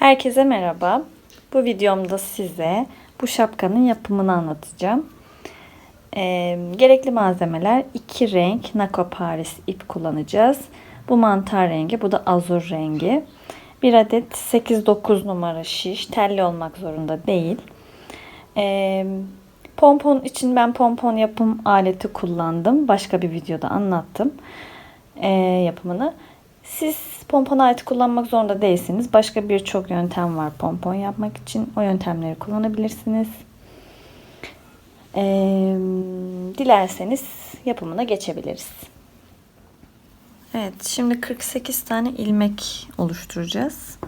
Herkese merhaba. Bu videomda size bu şapkanın yapımını anlatacağım. Ee, gerekli malzemeler iki renk Nako Paris ip kullanacağız. Bu mantar rengi, bu da azur rengi. Bir adet 8-9 numara şiş, telli olmak zorunda değil. Ee, pompon için ben pompon yapım aleti kullandım. Başka bir videoda anlattım ee, yapımını. Siz pompon aleti kullanmak zorunda değilsiniz. Başka birçok yöntem var pompon yapmak için. O yöntemleri kullanabilirsiniz. Ee, dilerseniz yapımına geçebiliriz. Evet, şimdi 48 tane ilmek oluşturacağız.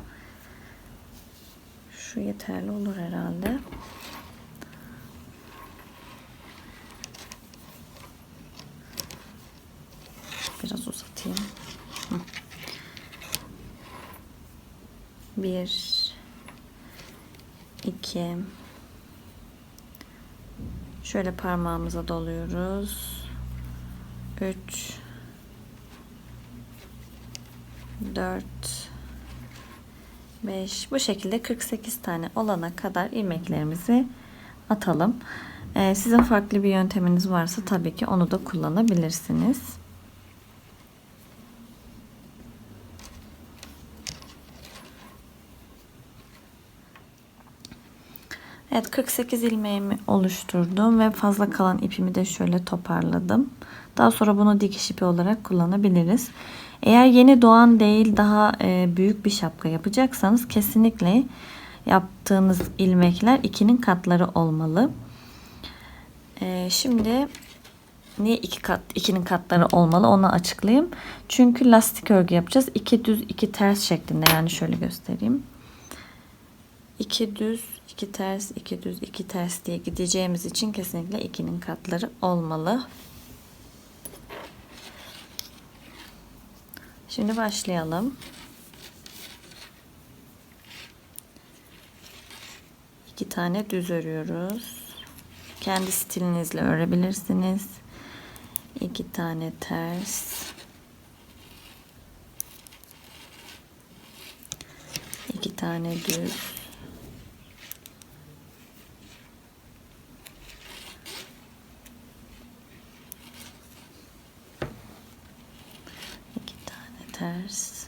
Şu yeterli olur herhalde. Bir, iki, şöyle parmağımıza doluyoruz. Üç, dört, beş. Bu şekilde 48 tane olana kadar ilmeklerimizi atalım. Ee, sizin farklı bir yönteminiz varsa tabii ki onu da kullanabilirsiniz. Evet 48 ilmeğimi oluşturdum ve fazla kalan ipimi de şöyle toparladım. Daha sonra bunu dikiş ipi olarak kullanabiliriz. Eğer yeni doğan değil daha e, büyük bir şapka yapacaksanız kesinlikle yaptığınız ilmekler ikinin katları olmalı. E, şimdi niye iki kat ikinin katları olmalı onu açıklayayım. Çünkü lastik örgü yapacağız. İki düz iki ters şeklinde yani şöyle göstereyim. İki düz 2 ters, 2 düz, 2 ters diye gideceğimiz için kesinlikle 2'nin katları olmalı. Şimdi başlayalım. İki tane düz örüyoruz. Kendi stilinizle örebilirsiniz. İki tane ters. İki tane düz. ters.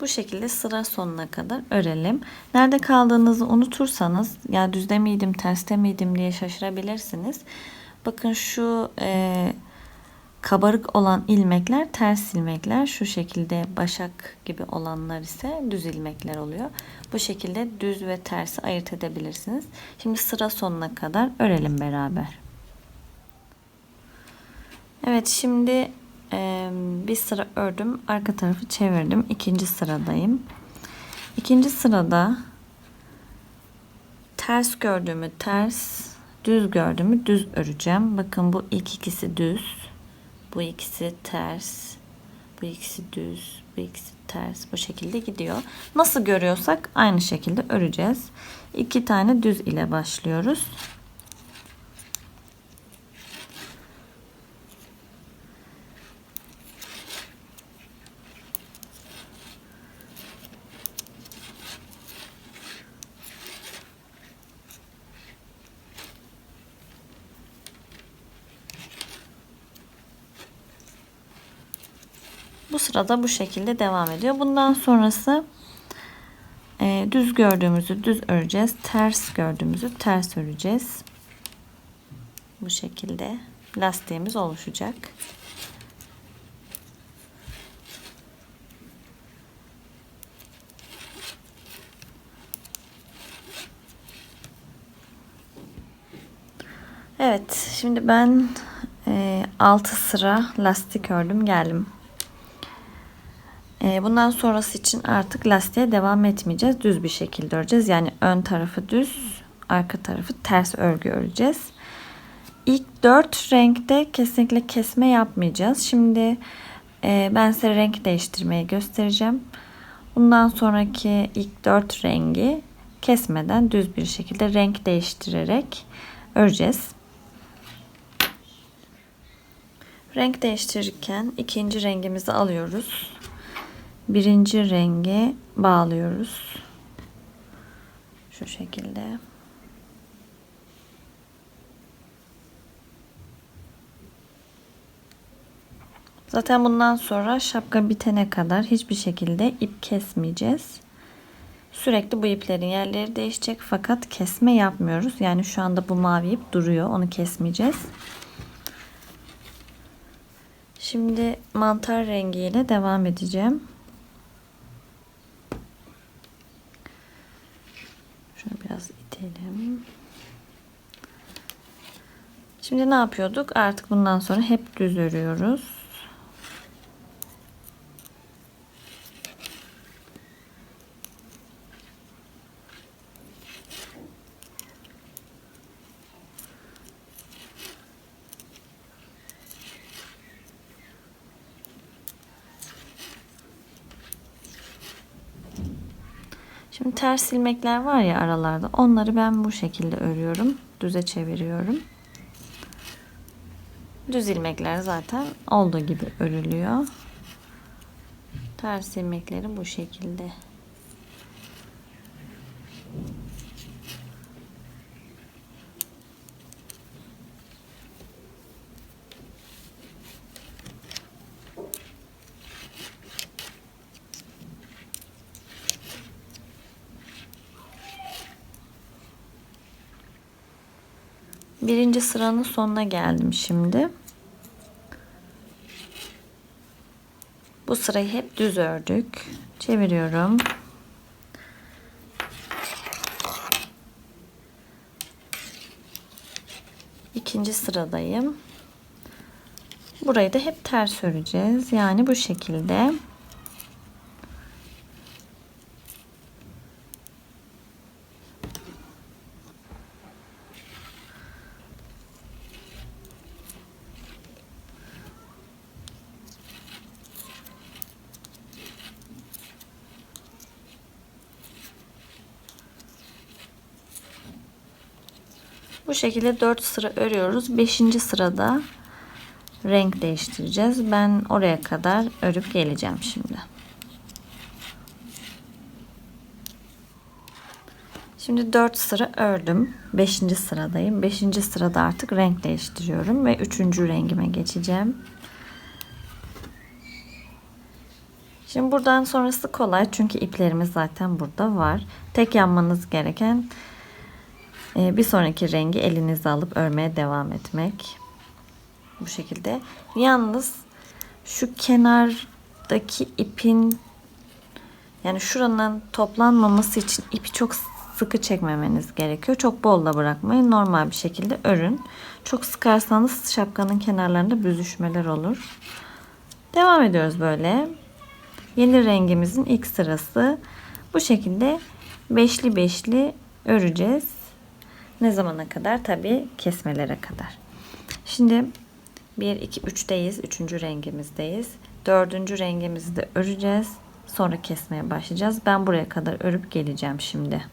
Bu şekilde sıra sonuna kadar örelim. Nerede kaldığınızı unutursanız ya düzde miydim terste miydim diye şaşırabilirsiniz. Bakın şu e, kabarık olan ilmekler ters ilmekler. Şu şekilde başak gibi olanlar ise düz ilmekler oluyor. Bu şekilde düz ve tersi ayırt edebilirsiniz. Şimdi sıra sonuna kadar örelim beraber. Evet şimdi bir sıra ördüm. Arka tarafı çevirdim. İkinci sıradayım. İkinci sırada ters gördüğümü ters, düz gördüğümü düz öreceğim. Bakın bu ilk ikisi düz. Bu ikisi ters. Bu ikisi düz. Bu ikisi ters. Bu şekilde gidiyor. Nasıl görüyorsak aynı şekilde öreceğiz. İki tane düz ile başlıyoruz. Bu sırada bu şekilde devam ediyor. Bundan sonrası e, düz gördüğümüzü düz öreceğiz. Ters gördüğümüzü ters öreceğiz. Bu şekilde lastiğimiz oluşacak. Evet, şimdi ben e, 6 sıra lastik ördüm geldim. Ee, bundan sonrası için artık lastiğe devam etmeyeceğiz. Düz bir şekilde öreceğiz. Yani ön tarafı düz, arka tarafı ters örgü öreceğiz. İlk dört renkte kesinlikle kesme yapmayacağız. Şimdi e, ben size renk değiştirmeyi göstereceğim. Bundan sonraki ilk dört rengi kesmeden düz bir şekilde renk değiştirerek öreceğiz. Renk değiştirirken ikinci rengimizi alıyoruz. Birinci rengi bağlıyoruz. Şu şekilde. Zaten bundan sonra şapka bitene kadar hiçbir şekilde ip kesmeyeceğiz. Sürekli bu iplerin yerleri değişecek fakat kesme yapmıyoruz. Yani şu anda bu mavi ip duruyor. Onu kesmeyeceğiz. Şimdi mantar rengiyle devam edeceğim. Şimdi ne yapıyorduk? Artık bundan sonra hep düz örüyoruz. Şimdi ters ilmekler var ya aralarda. Onları ben bu şekilde örüyorum. Düze çeviriyorum. Düz ilmekler zaten olduğu gibi örülüyor. Ters ilmekleri bu şekilde. Birinci sıranın sonuna geldim şimdi. Bu sırayı hep düz ördük. Çeviriyorum. İkinci sıradayım. Burayı da hep ters öreceğiz. Yani bu şekilde. Bu şekilde 4 sıra örüyoruz. 5. sırada renk değiştireceğiz. Ben oraya kadar örüp geleceğim şimdi. Şimdi 4 sıra ördüm. 5. sıradayım. 5. sırada artık renk değiştiriyorum ve 3. rengime geçeceğim. Şimdi buradan sonrası kolay çünkü iplerimiz zaten burada var. Tek yapmanız gereken bir sonraki rengi elinize alıp örmeye devam etmek. Bu şekilde. Yalnız şu kenardaki ipin yani şuranın toplanmaması için ipi çok sıkı çekmemeniz gerekiyor. Çok bol da bırakmayın. Normal bir şekilde örün. Çok sıkarsanız şapkanın kenarlarında büzüşmeler olur. Devam ediyoruz böyle. Yeni rengimizin ilk sırası. Bu şekilde beşli beşli öreceğiz. Ne zamana kadar? Tabii kesmelere kadar. Şimdi 1, 2, 3'teyiz. Üçüncü rengimizdeyiz. Dördüncü rengimizi de öreceğiz. Sonra kesmeye başlayacağız. Ben buraya kadar örüp geleceğim şimdi.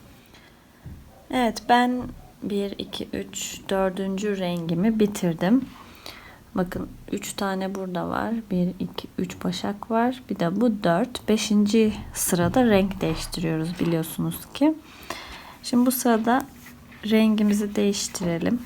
Evet ben 1, 2, 3, dördüncü rengimi bitirdim. Bakın 3 tane burada var. 1, 2, 3 başak var. Bir de bu 4. 5. sırada renk değiştiriyoruz biliyorsunuz ki. Şimdi bu sırada rengimizi değiştirelim.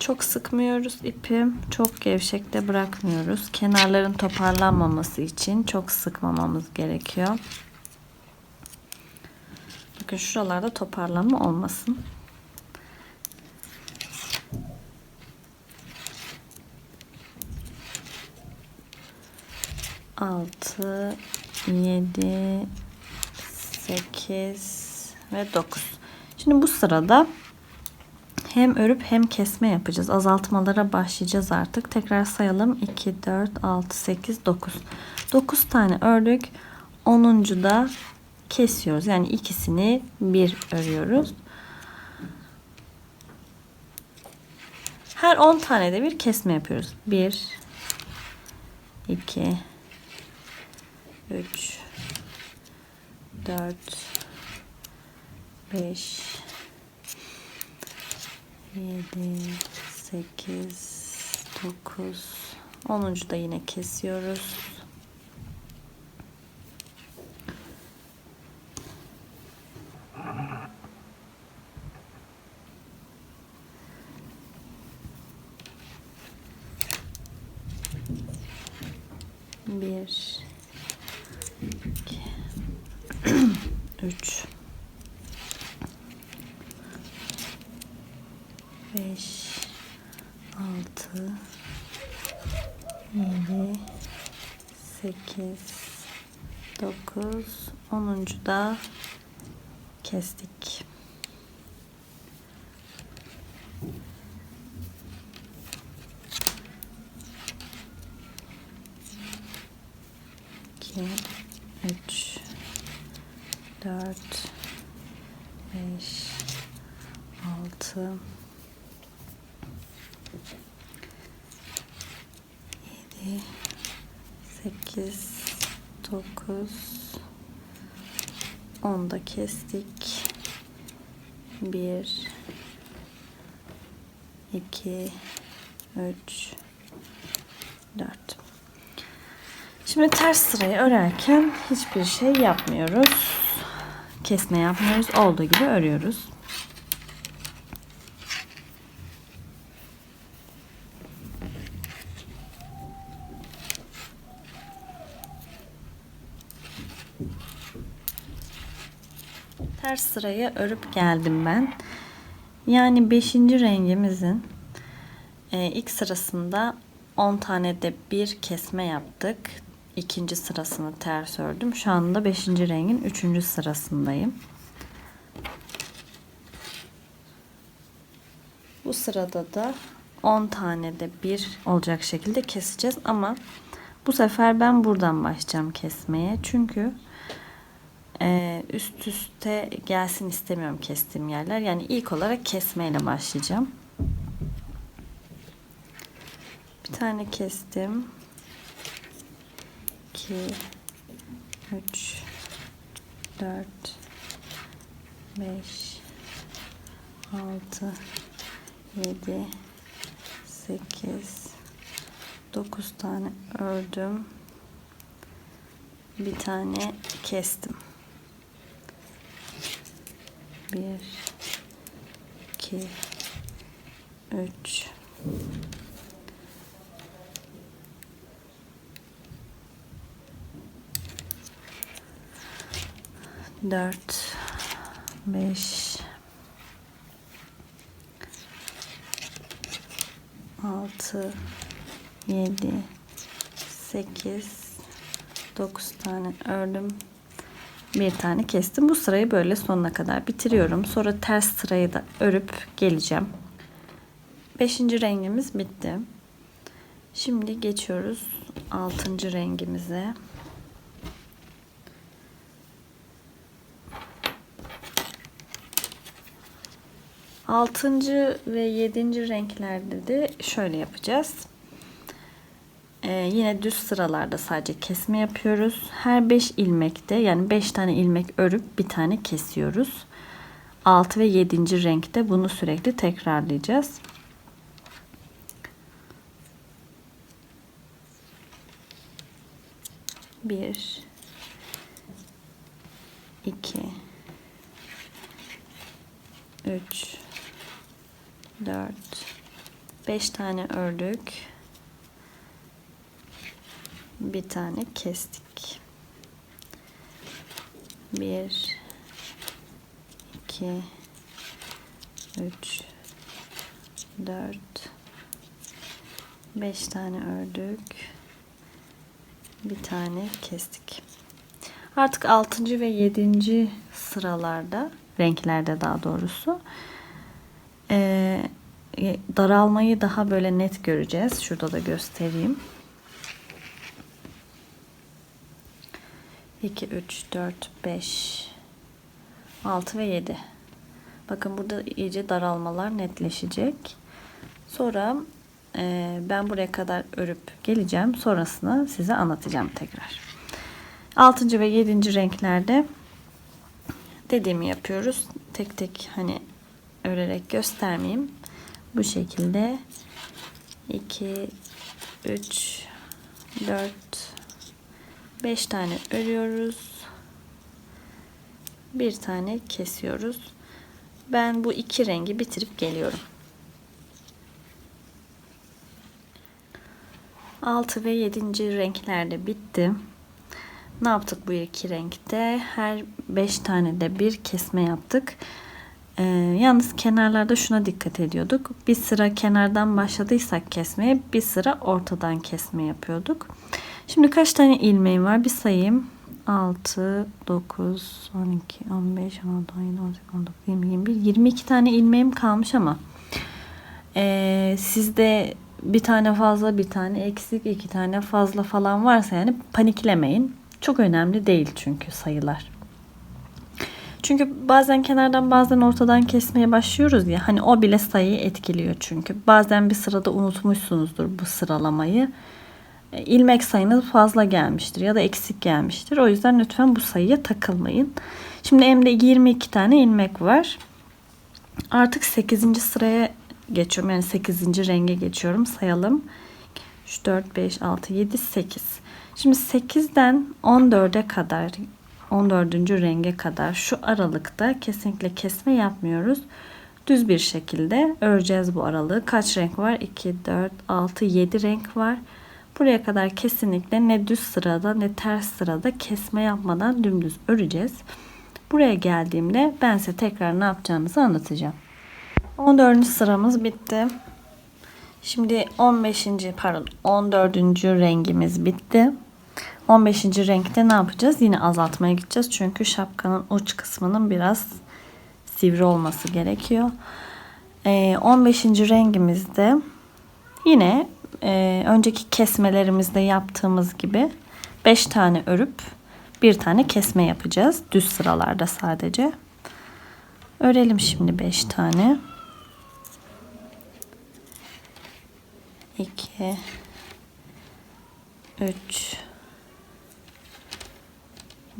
Çok sıkmıyoruz ipi. Çok gevşek de bırakmıyoruz. Kenarların toparlanmaması için çok sıkmamamız gerekiyor. Bakın şuralarda toparlanma olmasın. 6 7 8 ve 9. Şimdi bu sırada hem örüp hem kesme yapacağız. Azaltmalara başlayacağız artık. Tekrar sayalım. 2 4 6 8 9. 9 tane ördük. 10. da kesiyoruz. Yani ikisini bir örüyoruz. Her 10 tane de bir kesme yapıyoruz. 1 2 3 4 5 7 8 9 10. da yine kesiyoruz. Bir, 3 5 6 7 8 9 10. da kestik. 8 9 10 da kestik. 1 2 3 4 Şimdi ters sırayı örerken hiçbir şey yapmıyoruz. Kesme yapmıyoruz. Olduğu gibi örüyoruz. Ters sırayı örüp geldim ben. Yani 5. rengimizin e, ilk sırasında 10 tane de bir kesme yaptık. İkinci sırasını ters ördüm. Şu anda 5. rengin 3. sırasındayım. Bu sırada da 10 tane de bir olacak şekilde keseceğiz ama bu sefer ben buradan başlayacağım kesmeye. Çünkü e, üst üste gelsin istemiyorum kestiğim yerler. Yani ilk olarak kesmeyle başlayacağım. Bir tane kestim. 2 3 4 5 6 7 8 9 tane ördüm. Bir tane kestim. 1 2 3 4 5 6 7 8 9 tane. Ördüm. Bir tane kestim. Bu sırayı böyle sonuna kadar bitiriyorum. Sonra ters sırayı da örüp geleceğim. Beşinci rengimiz bitti. Şimdi geçiyoruz altıncı rengimize. Altıncı ve yedinci renklerde de şöyle yapacağız. Ee, yine düz sıralarda sadece kesme yapıyoruz. Her 5 ilmekte yani 5 tane ilmek örüp bir tane kesiyoruz. 6 ve 7. renkte bunu sürekli tekrarlayacağız. Bir, iki, üç, dört, beş tane ördük. Bir tane kestik. Bir, iki, üç, dört, beş tane ördük. Bir tane kestik. Artık 6. ve 7. sıralarda, renklerde daha doğrusu daralmayı daha böyle net göreceğiz. Şurada da göstereyim. 2, 3, 4, 5, 6 ve 7. Bakın burada iyice daralmalar netleşecek. Sonra e, ben buraya kadar örüp geleceğim. Sonrasını size anlatacağım tekrar. 6. ve 7. renklerde dediğimi yapıyoruz. Tek tek hani örerek göstermeyeyim. Bu şekilde 2 3 4 5 tane örüyoruz. Bir tane kesiyoruz. Ben bu iki rengi bitirip geliyorum. 6 ve 7. renklerde bitti. Ne yaptık bu iki renkte? Her 5 tane de bir kesme yaptık. Ee, yalnız kenarlarda şuna dikkat ediyorduk. Bir sıra kenardan başladıysak kesmeye bir sıra ortadan kesme yapıyorduk. Şimdi kaç tane ilmeğim var bir sayayım. 6, 9, 12, 15, 16, 17, 18, 19, 20, 21, 22 tane ilmeğim kalmış ama ee, sizde bir tane fazla bir tane eksik iki tane fazla falan varsa yani paniklemeyin. Çok önemli değil çünkü sayılar. Çünkü bazen kenardan bazen ortadan kesmeye başlıyoruz ya hani o bile sayıyı etkiliyor çünkü. Bazen bir sırada unutmuşsunuzdur bu sıralamayı. E, ilmek sayınız fazla gelmiştir ya da eksik gelmiştir. O yüzden lütfen bu sayıya takılmayın. Şimdi elimde 22 tane ilmek var. Artık 8. sıraya geçiyorum. Yani 8. renge geçiyorum. Sayalım. 3, 4, 5, 6, 7, 8. Şimdi 8'den 14'e kadar 14. renge kadar şu aralıkta kesinlikle kesme yapmıyoruz. Düz bir şekilde öreceğiz bu aralığı. Kaç renk var? 2, 4, 6, 7 renk var. Buraya kadar kesinlikle ne düz sırada ne ters sırada kesme yapmadan dümdüz öreceğiz. Buraya geldiğimde ben size tekrar ne yapacağınızı anlatacağım. 14. sıramız bitti. Şimdi 15. pardon 14. rengimiz bitti. 15. renkte ne yapacağız? Yine azaltmaya gideceğiz. Çünkü şapkanın uç kısmının biraz sivri olması gerekiyor. 15. rengimizde yine e, önceki kesmelerimizde yaptığımız gibi 5 tane örüp bir tane kesme yapacağız. Düz sıralarda sadece. Örelim şimdi 5 tane. 2 3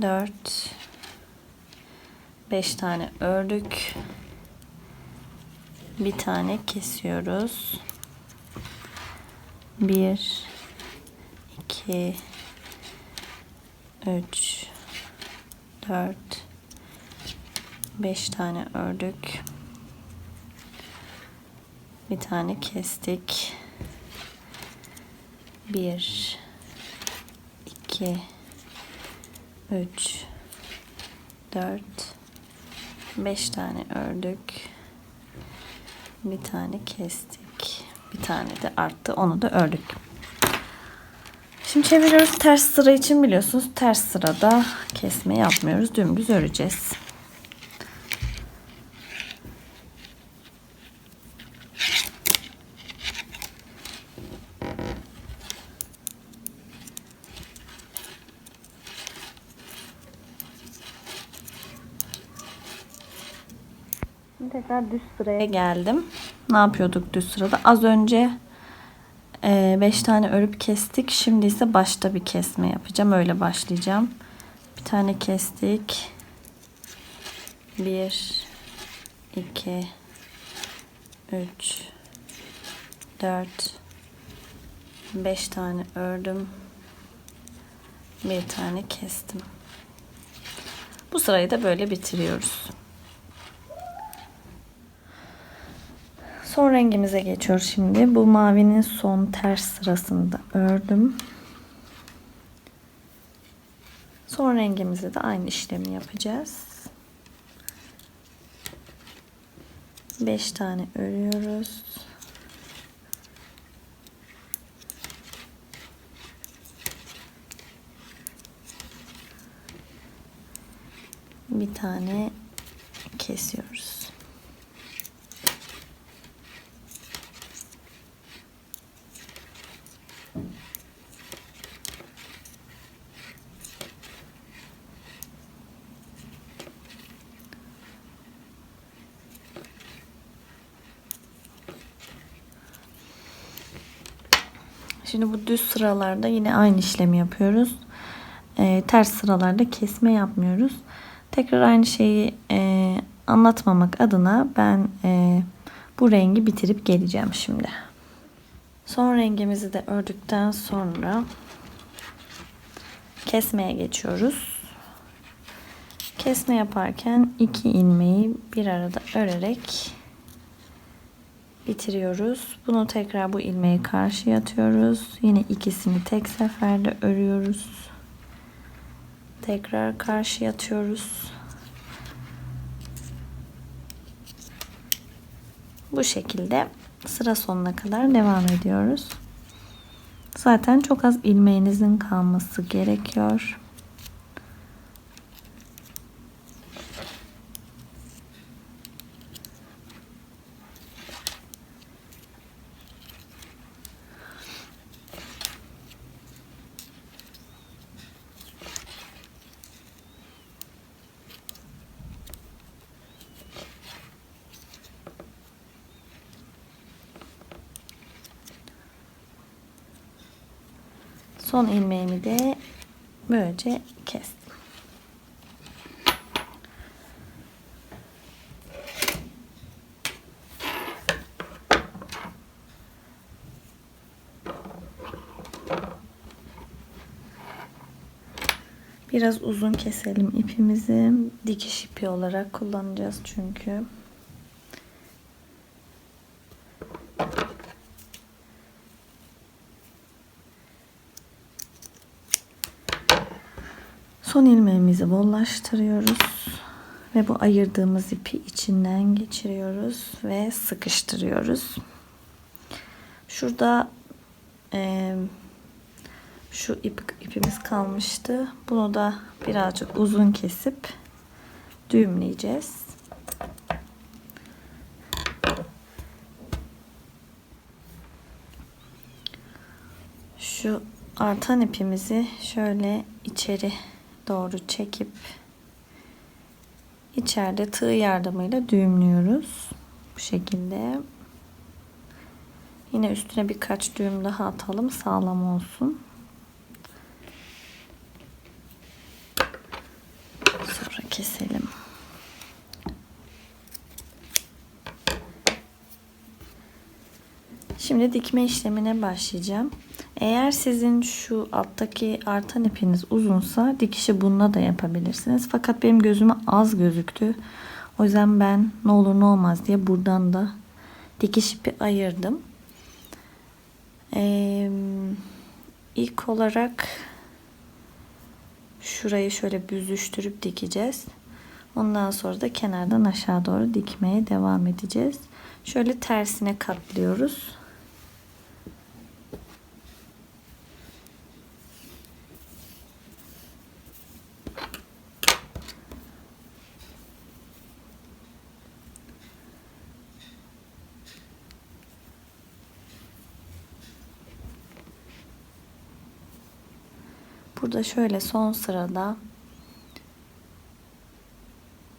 4 5 tane ördük. Bir tane kesiyoruz. 1 2 3 4 5 tane ördük. Bir tane kestik. 1 2 3 4 5 tane ördük. Bir tane kestik. Tane de arttı. Onu da ördük. Şimdi çeviriyoruz. Ters sıra için biliyorsunuz ters sırada kesme yapmıyoruz. Dümdüz öreceğiz. Tekrar düz sıraya geldim. Ne yapıyorduk düz sırada? Az önce 5 tane örüp kestik. Şimdi ise başta bir kesme yapacağım. Öyle başlayacağım. Bir tane kestik. 1 2 3 4 5 tane ördüm. Bir tane kestim. Bu sırayı da böyle bitiriyoruz. Son rengimize geçiyoruz şimdi. Bu mavinin son ters sırasında ördüm. Son rengimizde de aynı işlemi yapacağız. 5 tane örüyoruz. Bir tane kesiyoruz. Şimdi bu düz sıralarda yine aynı işlemi yapıyoruz. Ee, ters sıralarda kesme yapmıyoruz. tekrar aynı şeyi e, anlatmamak adına ben e, bu rengi bitirip geleceğim şimdi. Son rengimizi de ördükten sonra kesmeye geçiyoruz. Kesme yaparken iki ilmeği bir arada örerek bitiriyoruz. Bunu tekrar bu ilmeği karşıya atıyoruz. Yine ikisini tek seferde örüyoruz. Tekrar karşıya atıyoruz. Bu şekilde sıra sonuna kadar devam ediyoruz. Zaten çok az ilmeğinizin kalması gerekiyor. Son ilmeğimi de böylece kestim. Biraz uzun keselim ipimizi. Dikiş ipi olarak kullanacağız çünkü. Son ilmeğimizi bollaştırıyoruz. Ve bu ayırdığımız ipi içinden geçiriyoruz ve sıkıştırıyoruz. Şurada e, şu ip, ipimiz kalmıştı. Bunu da birazcık uzun kesip düğümleyeceğiz. Şu artan ipimizi şöyle içeri doğru çekip içeride tığ yardımıyla düğümlüyoruz. Bu şekilde. Yine üstüne birkaç düğüm daha atalım sağlam olsun. Sonra keselim. Şimdi dikme işlemine başlayacağım. Eğer sizin şu alttaki artan ipiniz uzunsa dikişi bununla da yapabilirsiniz. Fakat benim gözüme az gözüktü. O yüzden ben ne olur ne olmaz diye buradan da dikiş ipi ayırdım. Ee, ilk olarak şurayı şöyle büzüştürüp dikeceğiz. Ondan sonra da kenardan aşağı doğru dikmeye devam edeceğiz. Şöyle tersine katlıyoruz. Burada şöyle son sırada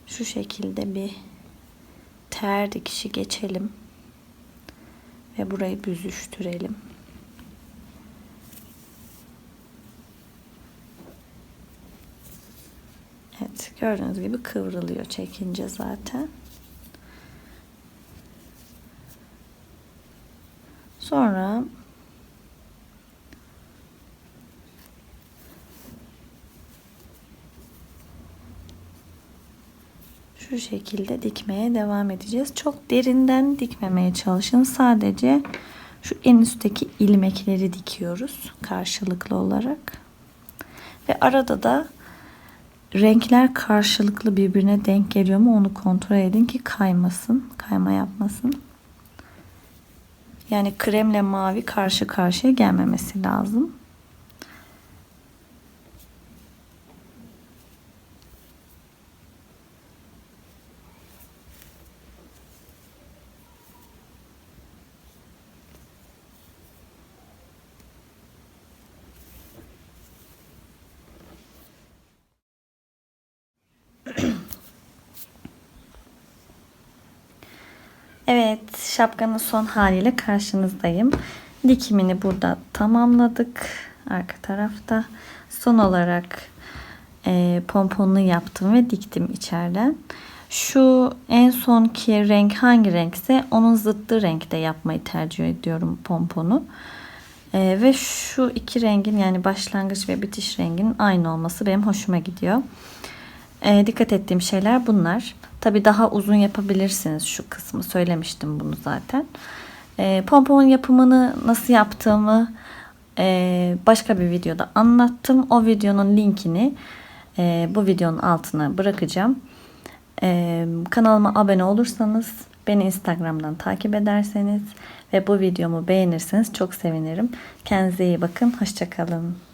şu şekilde bir ter dikişi geçelim ve burayı büzüştürelim. Evet gördüğünüz gibi kıvrılıyor çekince zaten. Sonra şu şekilde dikmeye devam edeceğiz. Çok derinden dikmemeye çalışın. Sadece şu en üstteki ilmekleri dikiyoruz karşılıklı olarak. Ve arada da renkler karşılıklı birbirine denk geliyor mu onu kontrol edin ki kaymasın, kayma yapmasın. Yani kremle mavi karşı karşıya gelmemesi lazım. Evet, şapkanın son haliyle karşınızdayım. Dikimini burada tamamladık. Arka tarafta. Son olarak e, pomponunu yaptım ve diktim içeriden. Şu en sonki renk hangi renkse onun zıttı renkte yapmayı tercih ediyorum pomponu. E, ve şu iki rengin yani başlangıç ve bitiş renginin aynı olması benim hoşuma gidiyor. E, dikkat ettiğim şeyler bunlar. Tabi daha uzun yapabilirsiniz şu kısmı söylemiştim bunu zaten. E, pomponun yapımını nasıl yaptığımı e, başka bir videoda anlattım. O videonun linkini e, bu videonun altına bırakacağım. E, kanalıma abone olursanız, beni Instagram'dan takip ederseniz ve bu videomu beğenirseniz çok sevinirim. Kendinize iyi bakın. Hoşçakalın.